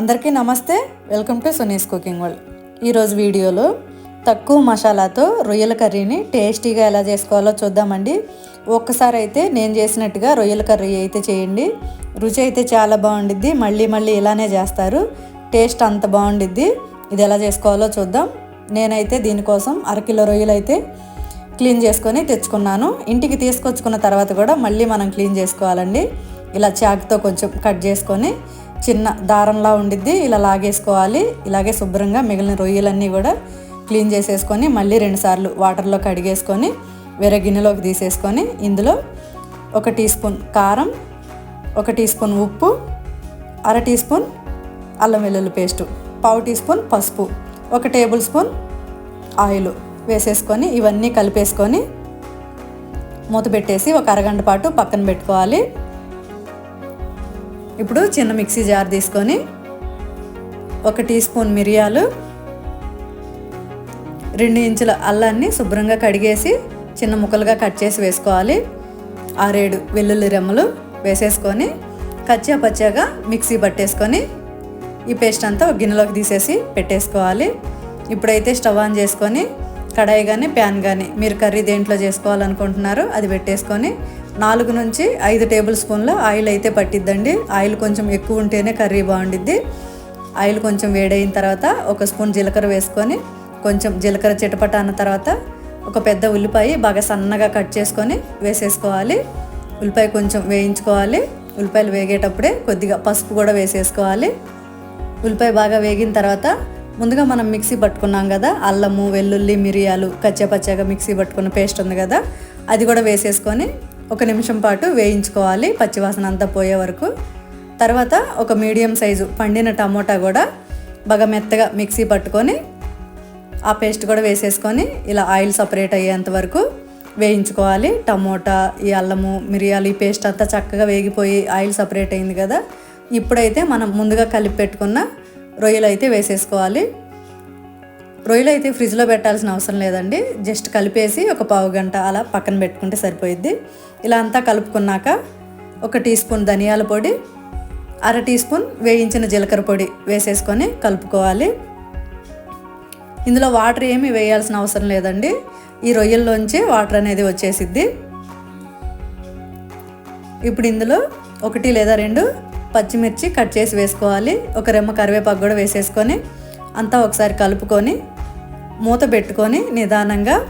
అందరికీ నమస్తే. Welcome to Suni's cooking world. ఈరోజు వీడియోలో తక్కువ మసాలాతో రొయ్యల కర్రీని టేస్టీగా ఎలా చేసుకోవాలో చూద్దామండి. ఒక్కసారి అయితే నేను చేసినట్టుగా రొయ్యల కర్రీ అయితే చేయండి. రుచి అయితే చాలా బాగుండిద్ది. మళ్ళీ మళ్ళీ ఇలానే చేస్తారు. టేస్ట్ అంత బాగుండిద్ది. ఇది ఎలా చేసుకోవాలో చూద్దాం. నేనైతే దీనికోసం అరకిలో రొయ్యలు అయితే క్లీన్ చేసుకొని తెచ్చుకున్నాను. ఇంటికి తీసుకొచ్చుకున్న తర్వాత కూడా మళ్ళీ మనం క్లీన్ చేసుకోవాలండి. ఇలా చాకుతో కొంచెం కట్ చేసుకొని చిన్న దారంలా ఉండిద్ది. ఇలా లాగేసుకోవాలి. ఇలాగే శుభ్రంగా మిగిలిన రొయ్యలన్నీ కూడా క్లీన్ చేసేసుకొని మళ్ళీ రెండుసార్లు వాటర్లో కడిగేసుకొని వేరే గిన్నెలోకి తీసేసుకొని ఇందులో ఒక టీ స్పూన్ కారం ఒక టీ స్పూన్ ఉప్పు అర టీ స్పూన్ అల్లం వెల్లుల్లి పేస్టు పావు టీ స్పూన్ పసుపు ఒక టేబుల్ స్పూన్ ఆయిల్ వేసేసుకొని ఇవన్నీ కలిపేసుకొని మూత పెట్టేసి ఒక అరగంట పాటు పక్కన పెట్టుకోవాలి. ఇప్పుడు చిన్న మిక్సీ జార్ తీసుకొని ఒక టీ స్పూన్ మిరియాలు రెండు ఇంచుల అల్లాన్ని శుభ్రంగా కడిగేసి చిన్న ముక్కలుగా కట్ చేసి వేసుకోవాలి. ఆరేడు వెల్లుల్లి రెమ్మలు వేసేసుకొని కచ్చా పచ్చాగా మిక్సీ పట్టేసుకొని ఈ పేస్ట్ అంతా ఒక గిన్నెలోకి తీసేసి పెట్టేసుకోవాలి. ఇప్పుడైతే స్టవ్ ఆన్ చేసుకొని కడాయి కానీ ప్యాన్ కానీ మీరు కర్రీ దేంట్లో చేసుకోవాలనుకుంటున్నారో అది పెట్టేసుకొని నాలుగు నుంచి ఐదు టేబుల్ స్పూన్ల ఆయిల్ అయితే పట్టిద్దండి. ఆయిల్ కొంచెం ఎక్కువ ఉంటేనే కర్రీ బాగుండిద్ది. ఆయిల్ కొంచెం వేడైన తర్వాత ఒక స్పూన్ జీలకర్ర వేసుకొని కొంచెం జీలకర్ర చిటపట అన్న తర్వాత ఒక పెద్ద ఉల్లిపాయ బాగా సన్నగా కట్ చేసుకొని వేసేసుకోవాలి. ఉల్లిపాయ కొంచెం వేయించుకోవాలి. ఉల్లిపాయలు వేగేటప్పుడే కొద్దిగా పసుపు కూడా వేసేసుకోవాలి. ఉల్లిపాయ బాగా వేగిన తర్వాత ముందుగా మనం మిక్సీ పట్టుకున్నాం కదా అల్లము వెల్లుల్లి మిరియాలు కచ్చాపచ్చాగా మిక్సీ పట్టుకున్న పేస్ట్ ఉంది కదా అది కూడా వేసేసుకొని ఒక నిమిషం పాటు వేయించుకోవాలి పచ్చివాసన అంతా పోయే వరకు. తర్వాత ఒక మీడియం సైజు పండిన టమోటా కూడా బాగా మెత్తగా మిక్సీ పట్టుకొని ఆ పేస్ట్ కూడా వేసేసుకొని ఇలా ఆయిల్ సపరేట్ అయ్యేంత వరకు వేయించుకోవాలి. టమోటా ఈ అల్లము మిరియాలు ఈ పేస్ట్ అంతా చక్కగా వేగిపోయి ఆయిల్ సపరేట్ అయింది కదా. ఇప్పుడైతే మనం ముందుగా కలిపి పెట్టుకున్న రొయ్యలు అయితే వేసేసుకోవాలి. రొయ్యలు అయితే ఫ్రిడ్జ్లో పెట్టాల్సిన అవసరం లేదండి. జస్ట్ కలిపేసి ఒక పావు గంట అలా పక్కన పెట్టుకుంటే సరిపోయిద్ది. ఇలా అంతా కలుపుకున్నాక ఒక టీ స్పూన్ ధనియాల పొడి అర టీ స్పూన్ వేయించిన జీలకర్ర పొడి వేసేసుకొని కలుపుకోవాలి. ఇందులో వాటర్ ఏమీ వేయాల్సిన అవసరం లేదండి. ఈ రొయ్యల్లోంచి వాటర్ అనేది వచ్చేసిద్ది. ఇప్పుడు ఇందులో ఒకటి లేదా రెండు పచ్చిమిర్చి కట్ చేసి వేసుకోవాలి. ఒక రెమ్మ కరివేపాకు కూడా వేసేసుకొని అంతా ఒకసారి కలుపుకొని మూత పెట్టుకొని నిదానంగా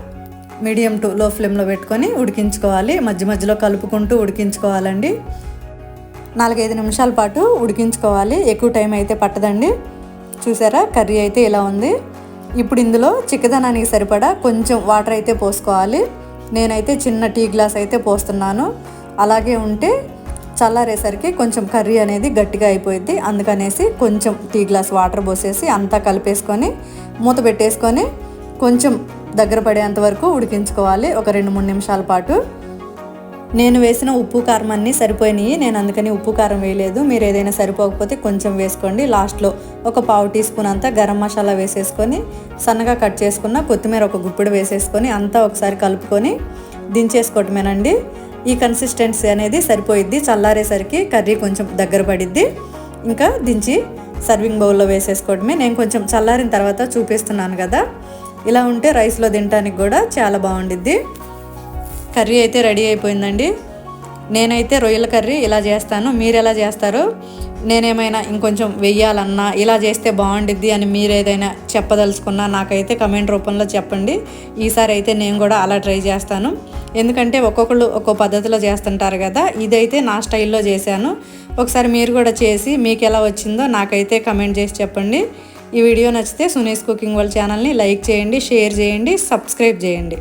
మీడియం టు లో ఫ్లేమ్లో పెట్టుకొని ఉడికించుకోవాలి. మధ్య మధ్యలో కలుపుకుంటూ ఉడికించుకోవాలండి. నాలుగైదు నిమిషాల పాటు ఉడికించుకోవాలి. ఎక్కువ టైం అయితే పట్టదండి. చూసారా? కర్రీ అయితే ఇలా ఉంది. ఇప్పుడు ఇందులో చిక్కదనానికి సరిపడా కొంచెం వాటర్ అయితే పోసుకోవాలి. నేనైతే చిన్న టీ గ్లాస్ అయితే పోస్తున్నాను. అలాగే ఉంటే చల్లారేసరికి కొంచెం కర్రీ అనేది గట్టిగా అయిపోయింది అందుకనేసి కొంచెం టీ గ్లాస్ వాటర్ పోసేసి అంతా కలిపేసుకొని మూత పెట్టేసుకొని కొంచెం దగ్గర పడేంత వరకు ఉడికించుకోవాలి. ఒక రెండు మూడు నిమిషాల పాటు. నేను వేసిన ఉప్పు కారం అన్నీ సరిపోయినాయి. నేను అందుకని ఉప్పు కారం వేయలేదు. మీరు ఏదైనా సరిపోకపోతే కొంచెం వేసుకోండి. లాస్ట్లో ఒక పావు టీ స్పూన్ అంతా గరం మసాలా వేసేసుకొని సన్నగా కట్ చేసుకున్న కొత్తిమీర ఒక గుప్పిడి వేసేసుకొని అంతా ఒకసారి కలుపుకొని దించేసుకోవటమేనండి. ఈ కన్సిస్టెన్సీ అనేది సరిపోయిద్ది. చల్లారేసరికి కర్రీ కొంచెం దగ్గర పడిద్ది. ఇంకా దించి సర్వింగ్ బౌల్లో వేసేసుకోవడమే. నేను కొంచెం చల్లారిన తర్వాత చూపిస్తున్నాను కదా. ఇలా ఉంటే రైస్లో తినడానికి కూడా చాలా బాగుండిద్ది. కర్రీ అయితే రెడీ అయిపోయిందండి. నేనైతే రొయ్యల కర్రీ ఇలా చేస్తాను. మీరు ఎలా చేస్తారో నేనేమైనా ఇంకొంచెం వెయ్యాలన్నా ఇలా చేస్తే బాగుండిద్ది అని మీరు ఏదైనా చెప్పదలుచుకున్నా నాకైతే కమెంట్ రూపంలో చెప్పండి. ఈసారి అయితే నేను కూడా అలా ట్రై చేస్తాను. ఎందుకంటే ఒక్కొక్కళ్ళు ఒక్కో పద్ధతిలో చేస్తుంటారు కదా ఇదైతే నా స్టైల్లో చేశాను. ఒకసారి మీరు కూడా చేసి మీకు ఎలా వచ్చిందో నాకైతే కమెంట్ చేసి చెప్పండి. ఈ వీడియో నచ్చితే సునీస్ కుకింగ్ వాళ్ళ ఛానల్ని లైక్ చేయండి షేర్ చేయండి సబ్స్క్రైబ్ చేయండి.